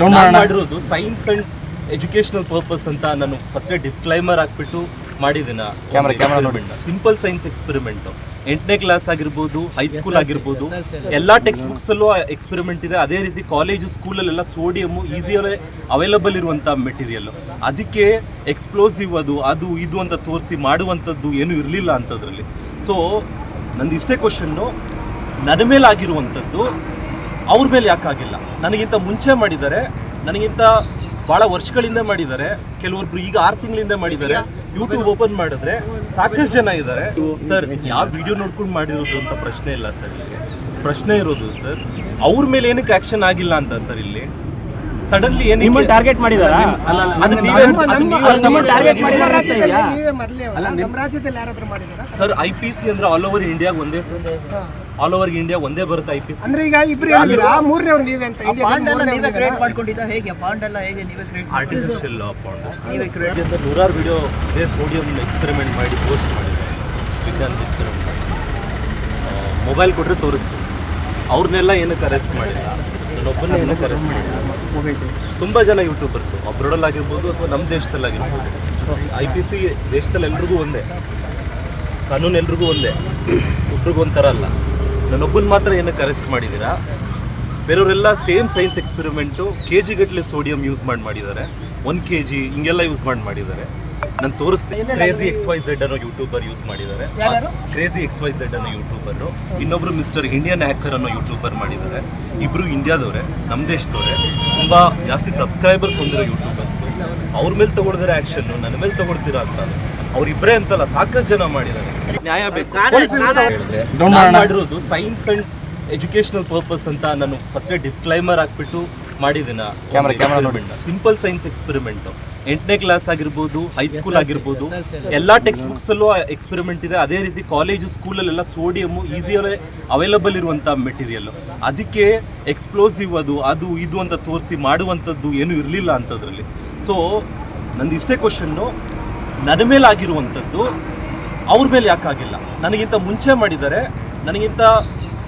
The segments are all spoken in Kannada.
Down ನಾನು ಮಾಡಿರೋದು ಸೈನ್ಸ್ ಅಂಡ್ ಎಜುಕೇಶನಲ್ ಪರ್ಪಸ್ ಅಂತ ನಾನು ಫಸ್ಟ್ ಡಿಸ್ಕ್ಲೈಮರ್ ಹಾಕ್ಬಿಟ್ಟು ಮಾಡಿದ್ದೀನಿ ಕ್ಯಾಮ್ರಾ ಕ್ಯಾಮ್ರಾ ನೋಡಿ. ಸಿಂಪಲ್ ಸೈನ್ಸ್ ಎಕ್ಸ್ಪೆರಿಮೆಂಟ್ ಎಂಟನೇ ಕ್ಲಾಸ್ ಆಗಿರ್ಬೋದು ಹೈಸ್ಕೂಲ್ ಆಗಿರ್ಬೋದು ಎಲ್ಲಾ ಟೆಕ್ಸ್ಟ್ ಬುಕ್ಸ್ ಅಲ್ಲೂ ಎಕ್ಸ್ಪೆರಿಮೆಂಟ್ ಇದೆ. ಅದೇ ರೀತಿ ಕಾಲೇಜು ಸ್ಕೂಲಲ್ಲೆಲ್ಲ ಸೋಡಿಯಮ್ ಈಸಿಯಲ್ಲೇ ಅವೈಲಬಲ್ ಇರುವಂತ ಮೆಟೀರಿಯಲ್ ಅದಕ್ಕೆ ಎಕ್ಸ್ಪ್ಲೋಸಿವ್ ಅದು ಅದು ಇದು ಅಂತ ತೋರಿಸಿ ಮಾಡುವಂಥದ್ದು ಏನು ಇರಲಿಲ್ಲ ಅಂತದ್ರಲ್ಲಿ. ಸೊ ನಂದು ಇಷ್ಟೇ ಕ್ವಶನ್ನು ನನ್ನ ಮೇಲೆ ಆಗಿರುವಂಥದ್ದು ಅವ್ರ ಮೇಲೆ ಯಾಕಾಗಿಲ್ಲ ನನಗಿಂತ ಮುಂಚೆ ಮಾಡಿದ್ದಾರೆ ನನಗಿಂತ ಬಹಳ ವರ್ಷಗಳಿಂದ ಮಾಡಿದ್ದಾರೆ ಕೆಲವೊಬ್ರು ಈಗ ಆರು ತಿಂಗಳಿಂದ ಮಾಡಿದ್ದಾರೆ ಯೂಟ್ಯೂಬ್ ಓಪನ್ ಮಾಡಿದ್ರೆ ಸಾಕಷ್ಟು ಜನ ಇದ್ದಾರೆ. ಸರ್ ಯಾವ ವಿಡಿಯೋ ನೋಡ್ಕೊಂಡು ಮಾಡಿರೋದು ಅಂತ ಪ್ರಶ್ನೆ ಇಲ್ಲ ಸರ್ ಇಲ್ಲಿ ಪ್ರಶ್ನೆ ಇರೋದು ಸರ್ ಅವ್ರ ಮೇಲೆ ಏನಕ್ಕೆ ಆಕ್ಷನ್ ಆಗಿಲ್ಲ ಅಂತ ಸರ್ ಇಲ್ಲಿ? ಸಡನ್ಲಿ ಏನು ಟಾರ್ಗೆಟ್ ಮಾಡಿದಾರ? ಸರ್ ಐ ಪಿ ಸಿ ಅಂದ್ರೆ ಆಲ್ ಓವರ್ ಇಂಡಿಯಾಗ ಒಂದೇ ಸರ್ ಆಲ್ ಓವರ್ ಇಂಡಿಯಾ ಒಂದೇ ಬರುತ್ತೆ ಐ ಪಿ ಸಿ ಅಂದ್ರೆ ಈಗ ಇಬ್ರು ಹೇಳಿದಿರಾ ಮೂರನೇವ್ರು ನೀವೇ ಅಂತ. ಇಂಡಿಯಾ ಪಾಂಡ್ ಎಲ್ಲ ನೀವೇ ಕ್ರಿಯೇಟ್? ಮಾಡ್ಕೊಂಡಿದ್ದ ಹೇಗೆ? ಪಾಂಡ್ ಎಲ್ಲ ಹೇಗೆ ನೀವೇ ಕ್ರಿಯೇಟ್ ಆರ್ಟಿಫಿಷಿಯಲ್ ಪಾಂಡ್ ನೀವೇ ಕ್ರಿಯೇಟ್ ಅಂತ ನೂರಾರು ವಿಡಿಯೋ ಇದೇ ಸೋಡಿಯಂ ಎಕ್ಸ್ಪೆರಿಮೆಂಟ್ ಮಾಡಿ ಪೋಸ್ಟ್ ಮಾಡಿದ್ದಾರೆ. ವಿಜ್ಞಾನದ ಎಕ್ಸ್ಪೆರಿಮೆಂಟ್ ಮೊಬೈಲ್ ಕೊಟ್ಟರೆ ತೋರಿಸ್ತೀನಿ. ಅವ್ರನ್ನೆಲ್ಲ ಏನಕ್ಕೆ ಅರೆಸ್ಟ್ ಮಾಡಿಲ್ಲ? ನನ್ನೊಬ್ಬನ ಏನಕ್ಕೆ ಅರೆಸ್ಟ್ ಮಾಡಿಲ್ಲ? ತುಂಬ ಜನ ಯೂಟ್ಯೂಬರ್ಸು ಅಬ್ರೋಡಲ್ಲಿ ಆಗಿರ್ಬೋದು ಅಥವಾ ನಮ್ಮ ದೇಶದಲ್ಲಾಗಿರ್ಬೋದು. ಐ ಪಿ ಸಿ ದೇಶದಲ್ಲಿ ಎಲ್ರಿಗೂ ಒಂದೇ. ಕಾನೂನು ಎಲ್ರಿಗೂ ಒಂದೇ. ಒಬ್ರಿಗೂ ಒಂಥರ ಅಲ್ಲ. ನಾನೊಬ್ಬನ ಮಾತ್ರ ಏನಕ್ಕೆ ಅರೆಸ್ಟ್ ಮಾಡಿದ್ದೀರಾ? ಬೇರೆಯವರೆಲ್ಲ ಸೇಮ್ ಸೈನ್ಸ್ ಎಕ್ಸ್ಪೆರಿಮೆಂಟು ಕೆ ಜಿಗಟ್ಟಲೆ ಸೋಡಿಯಂ ಯೂಸ್ ಮಾಡಿ ಮಾಡಿದ್ದಾರೆ. ಒನ್ ಕೆ ಜಿ ಹಿಂಗೆಲ್ಲ ಯೂಸ್ ಮಾಡಿ ಮಾಡಿದ್ದಾರೆ. ನಾನು ತೋರಿಸ್ತೀನಿ. ಕ್ರೇಜಿ ಎಕ್ಸ್ ವೈ ಝೆಡ್ ಅನ್ನೋ ಯೂಟ್ಯೂಬರ್ ಯೂಸ್ ಮಾಡಿದ್ದಾರೆ. ಕ್ರೇಜಿ ಎಕ್ಸ್ ವೈ ಝೆಡ್ ಅನ್ನೋ ಯೂಟ್ಯೂಬರು ಇನ್ನೊಬ್ರು ಮಿಸ್ಟರ್ ಇಂಡಿಯನ್ ಹ್ಯಾಕರ್ ಅನ್ನೋ ಯೂಟ್ಯೂಬರ್ ಮಾಡಿದ್ದಾರೆ. ಇಬ್ಬರು ಇಂಡಿಯಾದವರೇ ನಮ್ಮ ದೇಶದವರೇ. ತುಂಬ ಜಾಸ್ತಿ ಸಬ್ಸ್ಕ್ರೈಬರ್ಸ್ ಹೊಂದಿರೋ ಯೂಟ್ಯೂಬರ್ಸ್ ಅವ್ರ ಮೇಲೆ ತಗೊಳ್ದಿರೋ ಆ್ಯಕ್ಷನ್ನು ನನ್ನ ಮೇಲೆ ತಗೊಳ್ತೀರಾ ಅಂತ. ಅವ್ರಿಬ್ಬರೇ ಅಂತಲ್ಲ ಸಾಕಷ್ಟು ಜನ ಮಾಡಿದ್ದಾರೆ. ನ್ಯಾಯ ಬೇಕು. ನಾನು ಮಾಡಿರೋದು ಸೈನ್ಸ್ ಅಂಡ್ ಎಜುಕೇಶನಲ್ ಪರ್ಪಸ್ ಅಂತ ನಾನು ಫಸ್ಟ್ ಡಿಸ್ಕ್ಲೈಮರ್ ಹಾಕ್ಬಿಟ್ಟು ಮಾಡಿದ್ದೀನ ಕ್ಯಾಮ್ರಾ ಕ್ಯಾಮ್ರಾ ನೋಡಿ. ಸಿಂಪಲ್ ಸೈನ್ಸ್ ಎಕ್ಸ್ಪೆರಿಮೆಂಟ್ ಎಂಟನೇ ಕ್ಲಾಸ್ ಆಗಿರ್ಬೋದು ಹೈಸ್ಕೂಲ್ ಆಗಿರ್ಬೋದು ಎಲ್ಲ ಟೆಕ್ಸ್ಟ್ ಬುಕ್ಸ್ ಅಲ್ಲೂ ಎಕ್ಸ್ಪೆರಿಮೆಂಟ್ ಇದೆ. ಅದೇ ರೀತಿ ಕಾಲೇಜು ಸ್ಕೂಲಲ್ಲೆಲ್ಲ ಸೋಡಿಯಮ್ ಈಸಿಯಲ್ಲೇ ಅವೈಲಬಲ್ ಇರುವಂಥ ಮೆಟೀರಿಯಲ್ ಅದಕ್ಕೆ ಎಕ್ಸ್ಪ್ಲೋಸಿವ್ ಅದು ಅದು ಇದು ಅಂತ ತೋರಿಸಿ ಮಾಡುವಂಥದ್ದು ಏನು ಇರಲಿಲ್ಲ ಅಂತದ್ರಲ್ಲಿ. ಸೊ ನಂದು ಇಷ್ಟೇ ಕ್ವಶನ್ನು ನನ್ನ ಮೇಲೆ ಆಗಿರುವಂಥದ್ದು ಅವ್ರ ಮೇಲೆ ಯಾಕಾಗಿಲ್ಲ ನನಗಿಂತ ಮುಂಚೆ ಮಾಡಿದ್ದಾರೆ ನನಗಿಂತ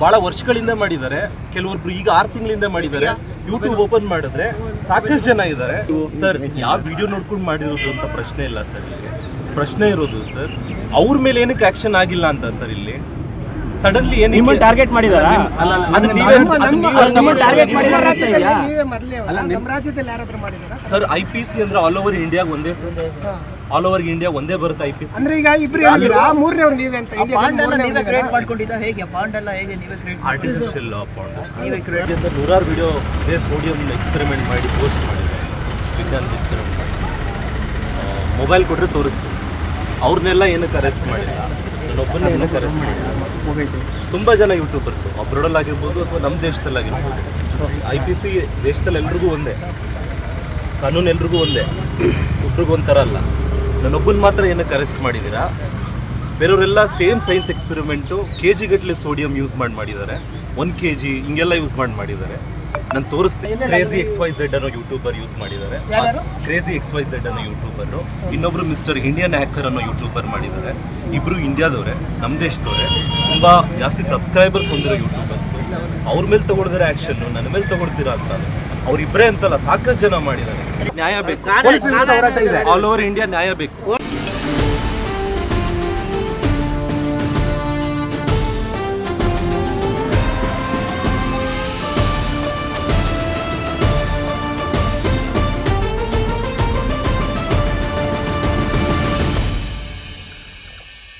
ಬಹಳ ವರ್ಷಗಳಿಂದ ಮಾಡಿದ್ದಾರೆ ಕೆಲವೊಬ್ರು ಈಗ ಆರು ತಿಂಗಳಿಂದ ಮಾಡಿದ್ದಾರೆ ಯೂಟ್ಯೂಬ್ ಓಪನ್ ಮಾಡಿದ್ರೆ ಸಾಕಷ್ಟು ಜನ ಇದ್ದಾರೆ. ಸರ್ ಯಾವ ವಿಡಿಯೋ ನೋಡ್ಕೊಂಡು ಮಾಡಿರೋದು ಅಂತ ಪ್ರಶ್ನೆ ಇಲ್ಲ ಸರ್ ಇಲ್ಲಿ ಪ್ರಶ್ನೆ ಇರೋದು ಸರ್ ಅವ್ರ ಮೇಲೆ ಏನಕ್ಕೆ ಆಕ್ಷನ್ ಆಗಿಲ್ಲ ಅಂತ ಸರ್ ಇಲ್ಲಿ? ಸಡನ್ಲಿ ಏನು ಟಾರ್ಗೆಟ್ ಮಾಡಿದಾರ? ಸರ್ ಐ ಪಿ ಸಿ ಅಂದ್ರೆ ಆಲ್ ಓವರ್ ಇಂಡಿಯಾಗ ಒಂದೇ ಸರ್ ಆಲ್ ಓವರ್ ಇಂಡಿಯಾ ಒಂದೇ ಬರುತ್ತೆ ಐ ಪಿ ಸಿ ಅಂದ್ರೆ ಈಗ ಇಬ್ರು ಹೇಳಿದಿರಾ ಮೂರನೇವ್ರು ನೀವೇ ಅಂತ. ಇಂಡಿಯಾ ಪಾಂಡ್ ಎಲ್ಲ ನೀವೇ ಕ್ರಿಯೇಟ್ ಮಾಡ್ಕೊಂಡಿದ್ದ ಹೇಗೆ? ಪಾಂಡ್ ಎಲ್ಲ ಹೇಗೆ ನೀವೇ ಕ್ರಿಯೇಟ್ ಆರ್ಟಿಫಿಷಿಯಲ್ ಪಾಂಡ್ ನೀವೇ ಕ್ರಿಯೇಟ್ ಅಂತ ನೂರಾರು ವಿಡಿಯೋ ಇದೇ ಸೋಡಿಯಂ ಎಕ್ಸ್ಪೆರಿಮೆಂಟ್ ಮಾಡಿ ಪೋಸ್ಟ್ ಮಾಡಿದ್ದಾರೆ. ವಿಜ್ಞಾನದ ಎಕ್ಸ್ಪೆರಿಮೆಂಟ್ ಮೊಬೈಲ್ ಕೊಟ್ಟರೆ ತೋರಿಸ್ತೀನಿ. ಅವ್ರನ್ನೆಲ್ಲ ಏನಕ್ಕೆ ಅರೆಸ್ಟ್ ಮಾಡಿಲ್ಲ? ನಾನೊಬ್ಬನೇ ಏನಕ್ಕೆ ಅರೆಸ್ಟ್ ಮಾಡಿಲ್ಲ? ತುಂಬ ಜನ ಯೂಟ್ಯೂಬರ್ಸು ಅಬ್ರೋಡಲ್ಲಿ ಆಗಿರ್ಬೋದು ಅಥವಾ ನಮ್ಮ ದೇಶದಲ್ಲಾಗಿರ್ಬೋದು. ಐ ಪಿ ಸಿ ದೇಶದಲ್ಲಿ ಎಲ್ರಿಗೂ ಒಂದೇ. ಕಾನೂನು ಎಲ್ರಿಗೂ ಒಂದೇ. ಒಬ್ರಿಗೂ ಒಂಥರ ಅಲ್ಲ. ನಾನೊಬ್ಬನ ಮಾತ್ರ ಏನಕ್ಕೆ ಅರೆಸ್ಟ್ ಮಾಡಿದ್ದೀರಾ? ಬೇರೆಯವರೆಲ್ಲ ಸೇಮ್ ಸೈನ್ಸ್ ಎಕ್ಸ್ಪೆರಿಮೆಂಟು ಕೆ ಜಿಗಟ್ಟಲೆ ಸೋಡಿಯಂ ಯೂಸ್ ಮಾಡಿ ಮಾಡಿದ್ದಾರೆ. ಒನ್ ಕೆ ಜಿ ಹಿಂಗೆಲ್ಲ ಯೂಸ್ ಮಾಡಿ ಮಾಡಿದ್ದಾರೆ. ನಾನು ತೋರಿಸ್ತೀನಿ. ಕ್ರೇಜಿ ಎಕ್ಸ್ ವೈ ಝೆಡ್ ಅನ್ನೋ ಯೂಟ್ಯೂಬರ್ ಯೂಸ್ ಮಾಡಿದ್ದಾರೆ. ಕ್ರೇಜಿ ಎಕ್ಸ್ ವೈ ಝೆಡ್ ಅನ್ನೋ ಯೂಟ್ಯೂಬರು ಇನ್ನೊಬ್ರು ಮಿಸ್ಟರ್ ಇಂಡಿಯನ್ ಹ್ಯಾಕರ್ ಅನ್ನೋ ಯೂಟ್ಯೂಬರ್ ಮಾಡಿದ್ದಾರೆ. ಇಬ್ರು ಇಂಡಿಯಾದವರೇ ನಮ್ಮ ದೇಶದವರೇ. ತುಂಬ ಜಾಸ್ತಿ ಸಬ್ಸ್ಕ್ರೈಬರ್ಸ್ ಹೊಂದಿರೋ ಯೂಟ್ಯೂಬರ್ಸ್ ಅವ್ರ ಮೇಲೆ ತಗೊಳ್ದಿರೋ ಆ್ಯಕ್ಷನ್ನು ನನ್ನ ಮೇಲೆ ತಗೊಳ್ತೀರಾ ಅಂತ ಅವ್ರಿಬ್ರೇ ಅಂತಲ್ಲ ಸಾಕಷ್ಟು ಜನ ಮಾಡಿದ್ದಾರೆ. ನ್ಯಾಯ ಬೇಕು. ಆಲ್ ಓವರ್ ಇಂಡಿಯಾ ನ್ಯಾಯ ಬೇಕು.